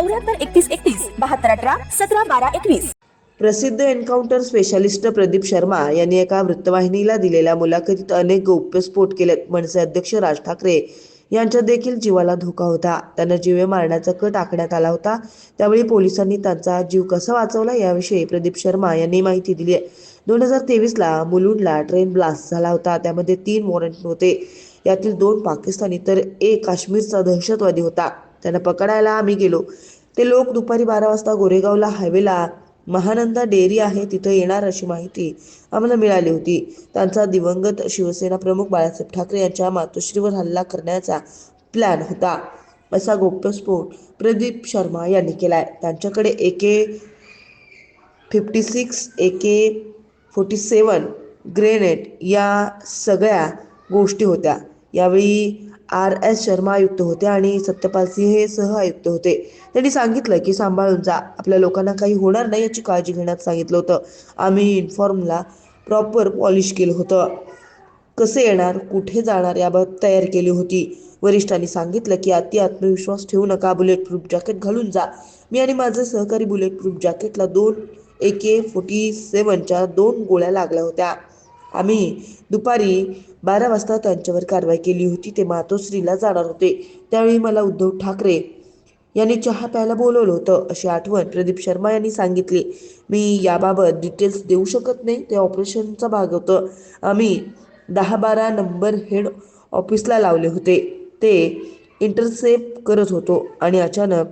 चौऱ्याहत्तर एकतीस एकतीस बहात्तर अठरा सतरा बारा एकवीस. प्रसिद्ध एन्काउंटर स्पेशालिस्ट प्रदीप शर्मा यांनी एका वृत्तवाहिनीला दिलेल्या मुलाखतीत अनेक गौप्यस्फोट केलेत मनसे अध्यक्ष राज ठाकरे यांच्या देखील जीवाला धोका होता. त्यांना जीवे मारण्याचा कट आखण्यात आला होता. त्यावेळी पोलिसांनी त्यांचा जीव कसा वाचवला याविषयी प्रदीप शर्मा यांनी माहिती दिली आहे दोन हजार तेवीसला मुलुंडला ट्रेन ब्लास्ट झाला होता. त्यामध्ये तीन वॉरंट होते यातील दोन पाकिस्तानी तर एक काश्मीरचा दहशतवादी होता. त्यांना पकडायला आम्ही गेलो. ते लोक दुपारी बारा वाजता गोरेगावला हायवेला महानंदा डेअरी आहे तिथं येणार अशी माहिती आम्हाला मिळाली होती. त्यांचा दिवंगत शिवसेना प्रमुख बाळासाहेब ठाकरे यांच्या मातोश्रीवर हल्ला करण्याचा प्लॅन होता. असा गोप्यस्फोट प्रदीप शर्मा यांनी केलाय. त्यांच्याकडे AK fifty six A K forty seven grenade या सगळ्या गोष्टी होत्या. यावेळी आर एस शर्मा आयुक्त होते आणि सत्यपाल सिंह हे सह आयुक्त होते. त्यांनी सांगितलं की सांभाळून जा आपल्या लोकांना काही होणार नाही याची काळजी घेण्यात सांगितलं होतं. आम्ही इन्फॉर्मला प्रॉपर पॉलिश केलं होतं. कसे येणार? कुठे जाणार? याबाबत तयार केली होती. वरिष्ठांनी सांगितलं की अति आत्मविश्वास ठेवू नका. बुलेट प्रूफ जॅकेट घालून जा. मी आणि माझे सहकारी बुलेट प्रूफ जॅकेटला दोन ए के फोर्टी सेवनच्या दोन गोळ्या लागल्या होत्या. आम्ही दुपारी बारा वाजता त्यांच्यावर कारवाई केली होती ते मातोश्रीला जाणार होते. त्यावेळी मला उद्धव ठाकरे यांनी चहा प्यायला बोलवलं होतं अशी आठवण प्रदीप शर्मा यांनी सांगितली. मी याबाबत डिटेल्स देऊ शकत नाही ते ऑपरेशनचा भाग होतं. आम्ही दहा बारा नंबर हेड ऑफिसला लावले होते. ते इंटरसेप करत होतो आणि अचानक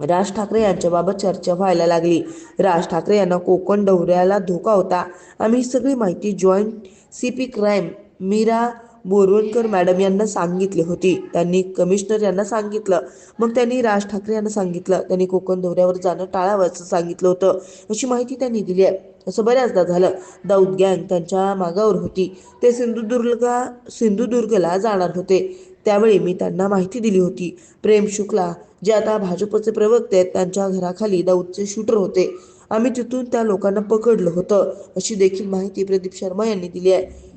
राज ठाकरे यांच्याबाबत चर्चा व्हायला लागली. राज ठाकरे यांना कोकण दौऱ्याला धोका होता. आम्ही सगळी माहिती joint C P crime Meera Borwankar madam यांना सांगितली होती. त्यांनी कमिशनर यांना सांगितलं. मग त्यांनी राज ठाकरे यांना सांगितलं. त्यांनी कोकण दौऱ्यावर जाणं टाळावं असं सांगितलं होतं. अशी माहिती त्यांनी दिली आहे. असं बऱ्याचदा झालं. दाऊद गँग त्यांच्या मागावर होती. ते सिंधुदुर्ग सिंधुदुर्गला जाणार होते. त्यावेळी मी त्यांना माहिती दिली होती. प्रेम शुक्ला जे आता भाजपचे प्रवक्ते आहेत त्यांच्या घराखाली दाऊदचे शूटर होते. आम्ही तिथून त्या लोकांना पकडलं होतं अशी देखील माहिती प्रदीप शर्मा यांनी दिली आहे.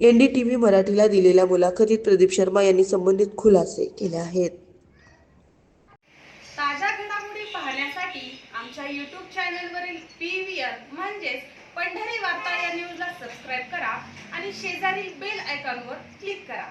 एन डी टी व्ही मराठीला दिलेल्या मुलाखतीत प्रदीप शर्मा यांनी संबंधित खुलासे केले आहेत. ताज्या घडामोडी पाहण्यासाठी आमच्या यूट्यूब चॅनलवरील पी व्ही आर म्हणजेच पंढरी वार्ता या न्यूजला सबस्क्राईब करा आणि शेजारील बेल आयकॉनवर क्लिक करा.